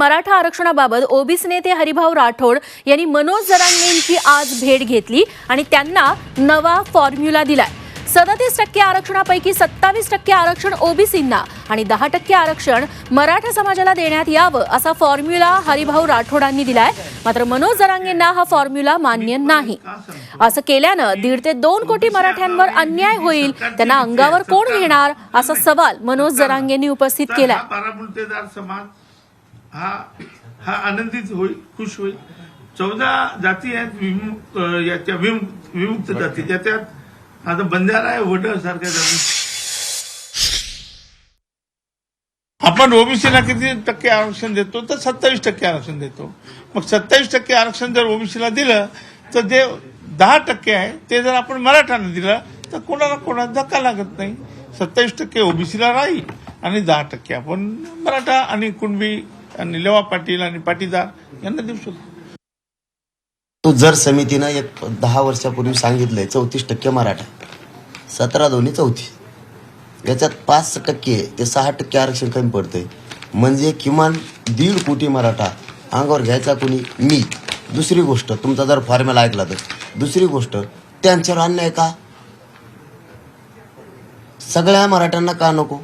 मराठा आरक्षणाबाबत ओबीसी नेते हरिभाऊ राठोड यांनी मनोज जरांगेंची आज भेट घेतली आणि त्यांना नवा फॉर्म्युला दिलाय. सदतीस टक्के आरक्षणापैकी सत्तावीस टक्के आरक्षण ओबीसींना आणि दहा टक्के आरक्षण मराठा समाजाला देण्यात यावं असा फॉर्म्युला हरिभाऊ राठोडांनी दिलाय. मात्र मनोज जरांगेंना हा फॉर्म्युला मान्य नाही. असं केल्यानं दीड ते दोन कोटी मराठ्यांवर अन्याय होईल. त्यांना अंगावर कोण घेणार? असा सवाल मनोज जरांगेंनी उपस्थित केलाय. हा हा आनंदित होईल खुश होईल. चौदा जाती आहेत विमुक्त याच्या विमुक्त विमुक्त जाती. त्याच्यात आता बंजारा आहे वडर सारख्या जाती. आपण ओबीसीला किती टक्के आरक्षण देतो तर सत्तावीस टक्के आरक्षण देतो. मग सत्तावीस टक्के आरक्षण जर ओबीसीला दिलं तर जे दहा टक्के आहे ते जर आपण मराठांना दिलं तर कोणाला कोणाला धक्का लागत नाही. सत्तावीस टक्के ओबीसीला राहील आणि दहा टक्के आपण मराठा आणि कुणबी आणि लेवा पाटील आणि पाटीदार यांना देऊ शकतो. तो जर समितीनं एक दहा वर्षापूर्वी सांगितलंय चौतीस टक्के मराठा सतरा दोन्ही चौथी. याच्यात पाच टक्के ते सहा टक्के आरक्षण कमी पडतंय. म्हणजे किमान दीड कोटी मराठा अंगावर घ्यायचा कोणी? मी. दुसरी गोष्ट तुमचा जर फॉर्म्युला ऐकला तर. दुसरी गोष्ट त्यांच्यावर अन्याय का? सगळ्या मराठ्यांना का नको?